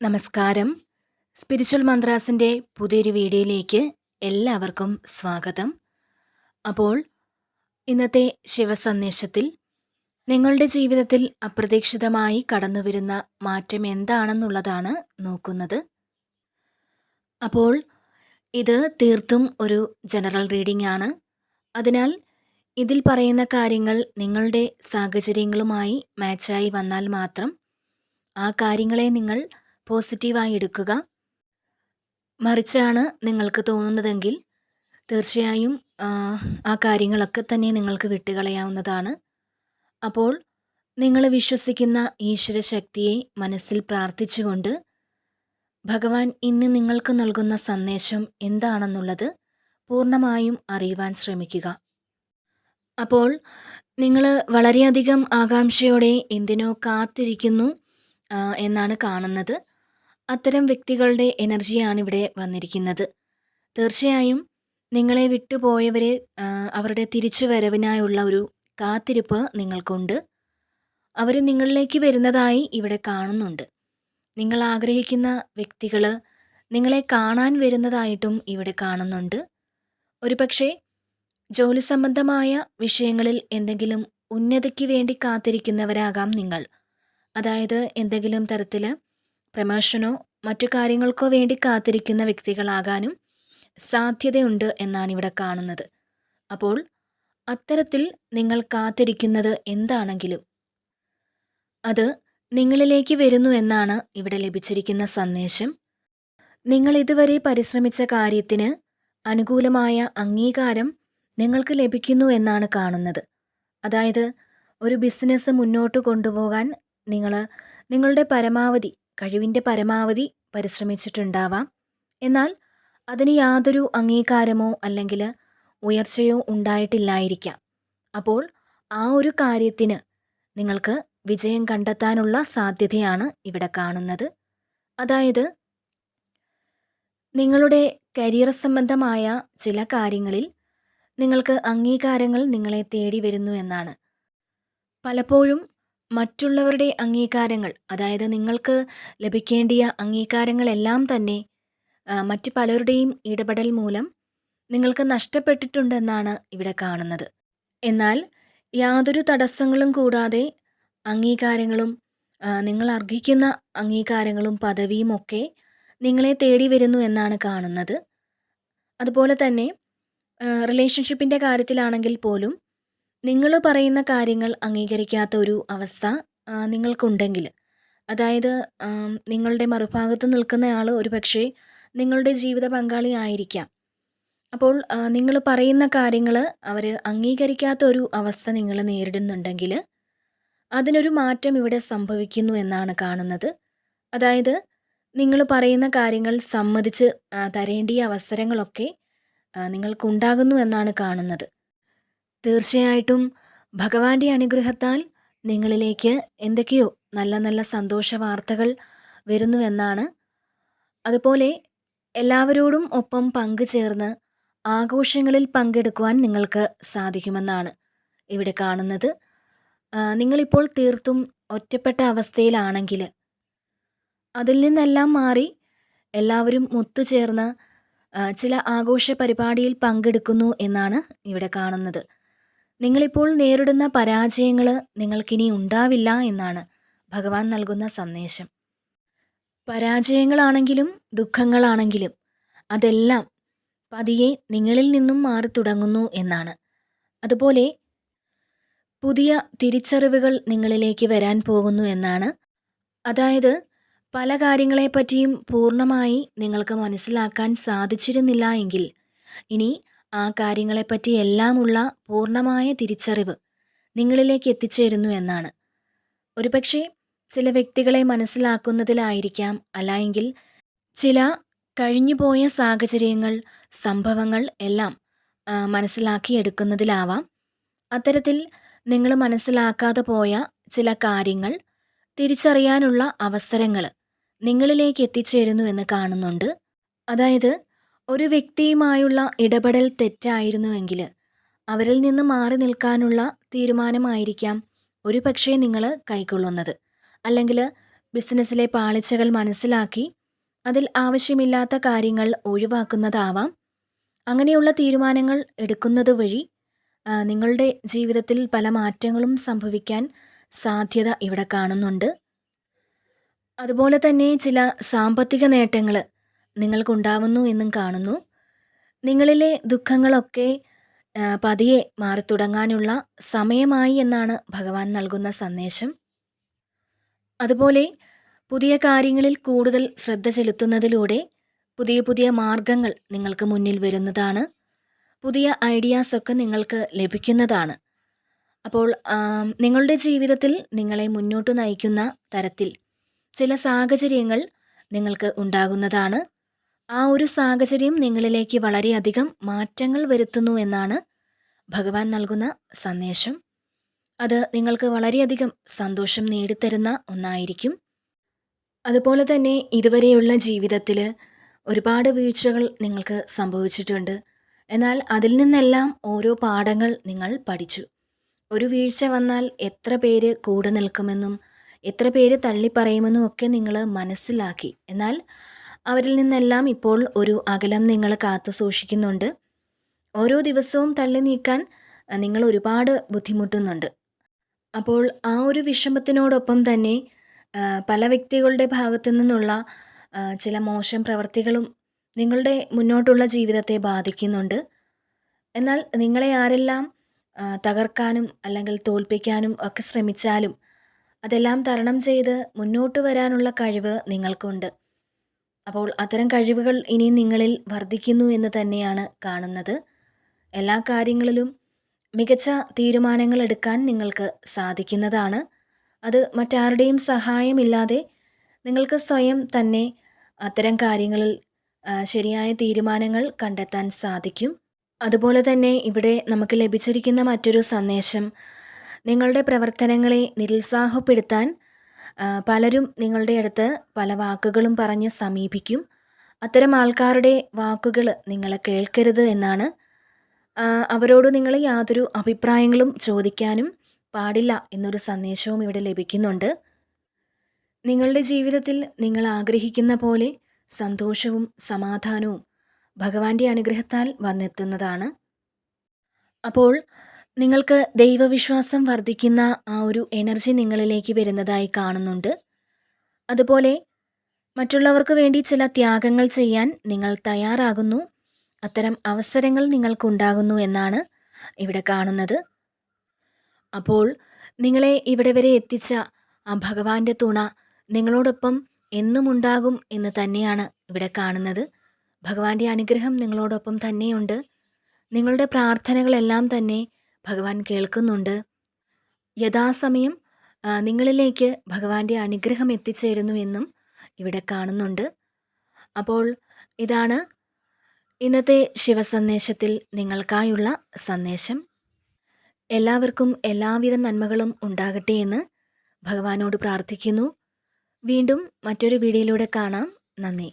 നമസ്കാരം. സ്പിരിച്വൽ മന്ത്രാസിന്റെ പുതിയൊരു വീഡിയോയിലേക്ക് എല്ലാവർക്കും സ്വാഗതം. അപ്പോൾ ഇന്നത്തെ ശിവസന്ദേശത്തിൽ നിങ്ങളുടെ ജീവിതത്തിൽ അപ്രതീക്ഷിതമായി കടന്നുവരുന്ന മാറ്റം എന്താണെന്നുള്ളതാണ് നോക്കുന്നത്. അപ്പോൾ ഇത് തീർത്തും ഒരു ജനറൽ റീഡിംഗ് ആണ് അതിനാൽ ഇതിൽ പറയുന്ന കാര്യങ്ങൾ നിങ്ങളുടെ സാഹചര്യങ്ങളുമായി മാച്ചായി വന്നാൽ മാത്രം ആ കാര്യങ്ങളെ നിങ്ങൾ പോസിറ്റീവായി എടുക്കുക. മറിച്ചാണ് നിങ്ങൾക്ക് തോന്നുന്നതെങ്കിൽ തീർച്ചയായും ആ, കാര്യങ്ങളൊക്കെ തന്നെ നിങ്ങൾക്ക് വിട്ടുകളയാവുന്നതാണ്. അപ്പോൾ നിങ്ങൾ വിശ്വസിക്കുന്ന ഈശ്വര ശക്തിയെ മനസ്സിൽ പ്രാർത്ഥിച്ചുകൊണ്ട് ഭഗവാൻ ഇന്ന് നിങ്ങൾക്ക് നൽകുന്ന സന്ദേശം എന്താണെന്നുള്ളത് പൂർണമായും അറിയുവാൻ ശ്രമിക്കുക. അപ്പോൾ നിങ്ങൾ വളരെയധികം ആകാംക്ഷയോടെ എന്തിനോ കാത്തിരിക്കുന്നു എന്നാണ് കാണുന്നത്. അത്തരം വ്യക്തികളുടെ എനർജിയാണ് ഇവിടെ വന്നിരിക്കുന്നത്. തീർച്ചയായും നിങ്ങളെ വിട്ടുപോയവരെ അവരുടെ തിരിച്ചു വരവിനായുള്ള ഒരു കാത്തിരിപ്പ് നിങ്ങൾക്കുണ്ട്. അവർ നിങ്ങളിലേക്ക് വരുന്നതായി ഇവിടെ കാണുന്നുണ്ട്. നിങ്ങൾ ആഗ്രഹിക്കുന്ന വ്യക്തികൾ നിങ്ങളെ കാണാൻ വരുന്നതായിട്ടും ഇവിടെ കാണുന്നുണ്ട്. ഒരുപക്ഷെ ജോലി സംബന്ധമായ വിഷയങ്ങളിൽ എന്തെങ്കിലും ഉന്നതിക്ക് വേണ്ടി കാത്തിരിക്കുന്നവരാകാം നിങ്ങൾ. അതായത് എന്തെങ്കിലും തരത്തിൽ പ്രമോഷനോ മറ്റു കാര്യങ്ങൾക്കോ വേണ്ടി കാത്തിരിക്കുന്ന വ്യക്തികളാകാനും സാധ്യതയുണ്ട് എന്നാണ് ഇവിടെ കാണുന്നത്. അപ്പോൾ അത്തരത്തിൽ നിങ്ങൾ കാത്തിരിക്കുന്നത് എന്താണെങ്കിലും അത് നിങ്ങളിലേക്ക് വരുന്നു എന്നാണ് ഇവിടെ ലഭിച്ചിരിക്കുന്ന സന്ദേശം. നിങ്ങൾ ഇതുവരെ പരിശ്രമിച്ച കാര്യത്തിന് അനുകൂലമായ അംഗീകാരം നിങ്ങൾക്ക് ലഭിക്കുന്നു എന്നാണ് കാണുന്നത്. അതായത് ഒരു ബിസിനസ് മുന്നോട്ട് കൊണ്ടുപോകാൻ നിങ്ങൾ നിങ്ങളുടെ പരമാവധി കഴിവിന്റെ പരമാവധി പരിശ്രമിച്ചിട്ടുണ്ടാവാം. എന്നാൽ അതിന് യാതൊരു അംഗീകാരമോ അല്ലെങ്കിൽ ഉയർച്ചയോ ഉണ്ടായിട്ടില്ലായിരിക്കാം. അപ്പോൾ ആ ഒരു കാര്യത്തിന് നിങ്ങൾക്ക് വിജയം കണ്ടെത്താനുള്ള സാധ്യതയാണ് ഇവിടെ കാണുന്നത്. അതായത് നിങ്ങളുടെ കരിയർ സംബന്ധമായ ചില കാര്യങ്ങളിൽ നിങ്ങൾക്ക് അംഗീകാരങ്ങൾ നിങ്ങളെ തേടി വരുന്നു എന്നാണ്. പലപ്പോഴും മറ്റുള്ളവരുടെ അംഗീകാരങ്ങൾ അതായത് നിങ്ങൾക്ക് ലഭിക്കേണ്ടിയ അംഗീകാരങ്ങളെല്ലാം തന്നെ മറ്റു പലരുടെയും ഇടപെടൽ മൂലം നിങ്ങൾക്ക് നഷ്ടപ്പെട്ടിട്ടുണ്ടെന്നാണ് ഇവിടെ കാണുന്നത്. എന്നാൽ യാതൊരു തടസ്സങ്ങളും കൂടാതെ അംഗീകാരങ്ങളും നിങ്ങൾ അർഹിക്കുന്ന അംഗീകാരങ്ങളും പദവിയും ഒക്കെ നിങ്ങളെ തേടി വരുന്നു എന്നാണ് കാണുന്നത്. അതുപോലെ തന്നെ റിലേഷൻഷിപ്പിന്റെ കാര്യത്തിലാണെങ്കിൽ പോലും നിങ്ങൾ പറയുന്ന കാര്യങ്ങൾ അംഗീകരിക്കാത്ത ഒരു അവസ്ഥ നിങ്ങൾക്കുണ്ടെങ്കിൽ. അതായത് നിങ്ങളുടെ മറുഭാഗത്ത് നിൽക്കുന്നയാൾ ഒരു പക്ഷേ നിങ്ങളുടെ ജീവിത പങ്കാളി ആയിരിക്കാം. അപ്പോൾ നിങ്ങൾ പറയുന്ന കാര്യങ്ങൾ അവർ അംഗീകരിക്കാത്ത ഒരു അവസ്ഥ നിങ്ങൾ നേരിടുന്നുണ്ടെങ്കിൽ അതിനൊരു മാറ്റം ഇവിടെ സംഭവിക്കുന്നു എന്നാണ് കാണുന്നത്. അതായത് നിങ്ങൾ പറയുന്ന കാര്യങ്ങൾ സമ്മതിച്ച് തരേണ്ടിയ അവസരങ്ങളൊക്കെ നിങ്ങൾക്കുണ്ടാകുന്നു എന്നാണ് കാണുന്നത്. തീർച്ചയായിട്ടും ഭഗവാന്റെ അനുഗ്രഹത്താൽ നിങ്ങളിലേക്ക് എന്തൊക്കെയോ നല്ല നല്ല സന്തോഷ വാർത്തകൾ വരുന്നുവെന്നാണ്. അതുപോലെ എല്ലാവരോടും ഒപ്പം പങ്കുചേർന്ന് ആഘോഷങ്ങളിൽ പങ്കെടുക്കുവാൻ നിങ്ങൾക്ക് സാധിക്കുമെന്നാണ് ഇവിടെ കാണുന്നത്. നിങ്ങളിപ്പോൾ തീർത്തും ഒറ്റപ്പെട്ട അവസ്ഥയിലാണെങ്കിൽ അതിൽ നിന്നെല്ലാം മാറി എല്ലാവരും ഒത്തുചേർന്ന് ചില ആഘോഷ പരിപാടിയിൽ പങ്കെടുക്കുന്നു എന്നാണ് ഇവിടെ കാണുന്നത്. നിങ്ങളിപ്പോൾ നേരിടുന്ന പരാജയങ്ങൾ നിങ്ങൾക്കിനി ഉണ്ടാവില്ല എന്നാണ് ഭഗവാൻ നൽകുന്ന സന്ദേശം. പരാജയങ്ങളാണെങ്കിലും ദുഃഖങ്ങളാണെങ്കിലും അതെല്ലാം പതിയെ നിങ്ങളിൽ നിന്നും മാറി തുടങ്ങുന്നു എന്നാണ്. അതുപോലെ പുതിയ തിരിച്ചറിവുകൾ നിങ്ങളിലേക്ക് വരാൻ പോകുന്നു എന്നാണ്. അതായത് പല കാര്യങ്ങളെപ്പറ്റിയും പൂർണമായി നിങ്ങൾക്ക് മനസ്സിലാക്കാൻ സാധിച്ചിരുന്നില്ല എങ്കിൽ ഇനി ആ കാര്യങ്ങളെപ്പറ്റി എല്ലാമുള്ള പൂർണമായ തിരിച്ചറിവ് നിങ്ങളിലേക്ക് എത്തിച്ചേരുന്നു എന്നാണ്. ഒരുപക്ഷെ ചില വ്യക്തികളെ മനസ്സിലാക്കുന്നതിലായിരിക്കാം അല്ലായെങ്കിൽ ചില കഴിഞ്ഞുപോയ സാഹചര്യങ്ങൾ സംഭവങ്ങൾ എല്ലാം മനസ്സിലാക്കി മനസ്സിലാക്കിയെടുക്കുന്നതിലാവാം അത്തരത്തിൽ നിങ്ങൾ മനസ്സിലാക്കാതെ പോയ ചില കാര്യങ്ങൾ തിരിച്ചറിയാനുള്ള അവസരങ്ങൾ നിങ്ങളിലേക്ക് എത്തിച്ചേരുന്നു എന്ന് കാണുന്നുണ്ട്. അതായത് ഒരു വ്യക്തിയുമായുള്ള ഇടപെടൽ തെറ്റായിരുന്നുവെങ്കിൽ അവരിൽ നിന്ന് മാറി നിൽക്കാനുള്ള തീരുമാനമായിരിക്കാം ഒരു പക്ഷേ നിങ്ങൾ കൈക്കൊള്ളുന്നത്. അല്ലെങ്കിൽ ബിസിനസ്സിലെ പാളിച്ചകൾ മനസ്സിലാക്കി അതിൽ ആവശ്യമില്ലാത്ത കാര്യങ്ങൾ ഒഴിവാക്കുന്നതാവാം. അങ്ങനെയുള്ള തീരുമാനങ്ങൾ എടുക്കുന്നത് വഴി നിങ്ങളുടെ ജീവിതത്തിൽ പല മാറ്റങ്ങളും സംഭവിക്കാൻ സാധ്യത ഇവിടെ കാണുന്നുണ്ട്. അതുപോലെ തന്നെ ചില സാമ്പത്തിക നേട്ടങ്ങൾ നിങ്ങൾക്കുണ്ടാവുന്നു എന്നും കാണുന്നു. നിങ്ങളിലെ ദുഃഖങ്ങളൊക്കെ പതിയെ മാറിത്തുടങ്ങാനുള്ള സമയമായി എന്നാണ് ഭഗവാൻ നൽകുന്ന സന്ദേശം. അതുപോലെ പുതിയ കാര്യങ്ങളിൽ കൂടുതൽ ശ്രദ്ധ ചെലുത്തുന്നതിലൂടെ പുതിയ പുതിയ മാർഗങ്ങൾ നിങ്ങൾക്ക് മുന്നിൽ വരുന്നതാണ്. പുതിയ ഐഡിയാസൊക്കെ നിങ്ങൾക്ക് ലഭിക്കുന്നതാണ്. അപ്പോൾ നിങ്ങളുടെ ജീവിതത്തിൽ നിങ്ങളെ മുന്നോട്ട് നയിക്കുന്ന തരത്തിൽ ചില സാഹചര്യങ്ങൾ നിങ്ങൾക്ക് ഉണ്ടാകുന്നതാണ്. ആ ഒരു സാഹചര്യം നിങ്ങളിലേക്ക് വളരെയധികം മാറ്റങ്ങൾ വരുത്തുന്നു എന്നാണ് ഭഗവാൻ നൽകുന്ന സന്ദേശം. അത് നിങ്ങൾക്ക് വളരെയധികം സന്തോഷം നേടിത്തരുന്ന ഒന്നായിരിക്കും. അതുപോലെ തന്നെ ഇതുവരെയുള്ള ജീവിതത്തിൽ ഒരുപാട് വീഴ്ചകൾ നിങ്ങൾക്ക് സംഭവിച്ചിട്ടുണ്ട്. എന്നാൽ അതിൽ നിന്നെല്ലാം ഓരോ പാഠങ്ങൾ നിങ്ങൾ പഠിച്ചു. ഒരു വീഴ്ച വന്നാൽ എത്ര പേര് കൂടെ നിൽക്കുമെന്നും എത്ര പേര് തള്ളിപ്പറയുമെന്നും ഒക്കെ നിങ്ങൾ മനസ്സിലാക്കി. എന്നാൽ അവരിൽ നിന്നെല്ലാം ഇപ്പോൾ ഒരു അകലം നിങ്ങൾ കാത്തു സൂക്ഷിക്കുന്നുണ്ട്. ഓരോ ദിവസവും തള്ളി നീക്കാൻ നിങ്ങൾ ഒരുപാട് ബുദ്ധിമുട്ടുന്നുണ്ട്. അപ്പോൾ ആ ഒരു വിഷമത്തിനോടൊപ്പം തന്നെ പല വ്യക്തികളുടെ ഭാഗത്തു നിന്നുള്ള ചില മോശം പ്രവർത്തികളും നിങ്ങളുടെ മുന്നോട്ടുള്ള ജീവിതത്തെ ബാധിക്കുന്നുണ്ട്. എന്നാൽ നിങ്ങളെ ആരെല്ലാം തകർക്കാനും അല്ലെങ്കിൽ തോൽപ്പിക്കാനും ഒക്കെ ശ്രമിച്ചാലും അതെല്ലാം തരണം ചെയ്ത് മുന്നോട്ട് വരാനുള്ള കഴിവ് നിങ്ങൾക്കുണ്ട്. അപ്പോൾ അത്തരം കഴിവുകൾ ഇനി നിങ്ങളിൽ വർദ്ധിക്കുന്നു എന്ന് തന്നെയാണ് കാണുന്നത്. എല്ലാ കാര്യങ്ങളിലും മികച്ച തീരുമാനങ്ങൾ എടുക്കാൻ നിങ്ങൾക്ക് സാധിക്കുന്നതാണ്. അത് മറ്റാരുടെയും സഹായമില്ലാതെ നിങ്ങൾക്ക് സ്വയം തന്നെ അത്തരം കാര്യങ്ങളിൽ ശരിയായ തീരുമാനങ്ങൾ കണ്ടെത്താൻ സാധിക്കും. അതുപോലെ തന്നെ ഇവിടെ നമുക്ക് ലഭിച്ചിരിക്കുന്ന മറ്റൊരു സന്ദേശം നിങ്ങളുടെ പ്രവർത്തനങ്ങളെ നിരുത്സാഹപ്പെടുത്താൻ പലരും നിങ്ങളുടെ അടുത്ത് പല വാക്കുകളും പറഞ്ഞ് സമീപിക്കും. അത്തരം ആൾക്കാരുടെ വാക്കുകൾ നിങ്ങൾ കേൾക്കരുത് എന്നാണ്. അവരോട് നിങ്ങൾ യാതൊരു അഭിപ്രായങ്ങളും ചോദിക്കാനും പാടില്ല എന്നൊരു സന്ദേശവും ഇവിടെ ലഭിക്കുന്നുണ്ട്. നിങ്ങളുടെ ജീവിതത്തിൽ നിങ്ങൾ ആഗ്രഹിക്കുന്ന പോലെ സന്തോഷവും സമാധാനവും ഭഗവാന്റെ അനുഗ്രഹത്താൽ വന്നെത്തുന്നതാണ്. അപ്പോൾ നിങ്ങൾക്ക് ദൈവവിശ്വാസം വർദ്ധിക്കുന്ന ആ ഒരു എനർജി നിങ്ങളിലേക്ക് വരുന്നതായി കാണുന്നുണ്ട്. അതുപോലെ മറ്റുള്ളവർക്ക് വേണ്ടി ചില ത്യാഗങ്ങൾ ചെയ്യാൻ നിങ്ങൾ തയ്യാറാകുന്നു. അത്തരം അവസരങ്ങൾ നിങ്ങൾക്കുണ്ടാകുന്നു എന്നാണ് ഇവിടെ കാണുന്നത്. അപ്പോൾ നിങ്ങളെ ഇവിടെ വരെ എത്തിച്ച ആ ഭഗവാന്റെ തുണ നിങ്ങളോടൊപ്പം എന്നുമുണ്ടാകും എന്ന് തന്നെയാണ് ഇവിടെ കാണുന്നത്. ഭഗവാന്റെ അനുഗ്രഹം നിങ്ങളോടൊപ്പം തന്നെയുണ്ട്. നിങ്ങളുടെ പ്രാർത്ഥനകളെല്ലാം തന്നെ ഭഗവാൻ കേൾക്കുന്നുണ്ട്. യഥാസമയം നിങ്ങളിലേക്ക് ഭഗവാന്റെ അനുഗ്രഹം എത്തിച്ചേരുന്നു എന്നും ഇവിടെ കാണുന്നുണ്ട്. അപ്പോൾ ഇതാണ് ഇന്നത്തെ ശിവസന്ദേശത്തിൽ നിങ്ങൾക്കായുള്ള സന്ദേശം. എല്ലാവർക്കും എല്ലാവിധ നന്മകളും ഉണ്ടാകട്ടെ എന്ന് ഭഗവാനോട് പ്രാർത്ഥിക്കുന്നു. വീണ്ടും മറ്റൊരു വീഡിയോയിലൂടെ കാണാം. നന്ദി.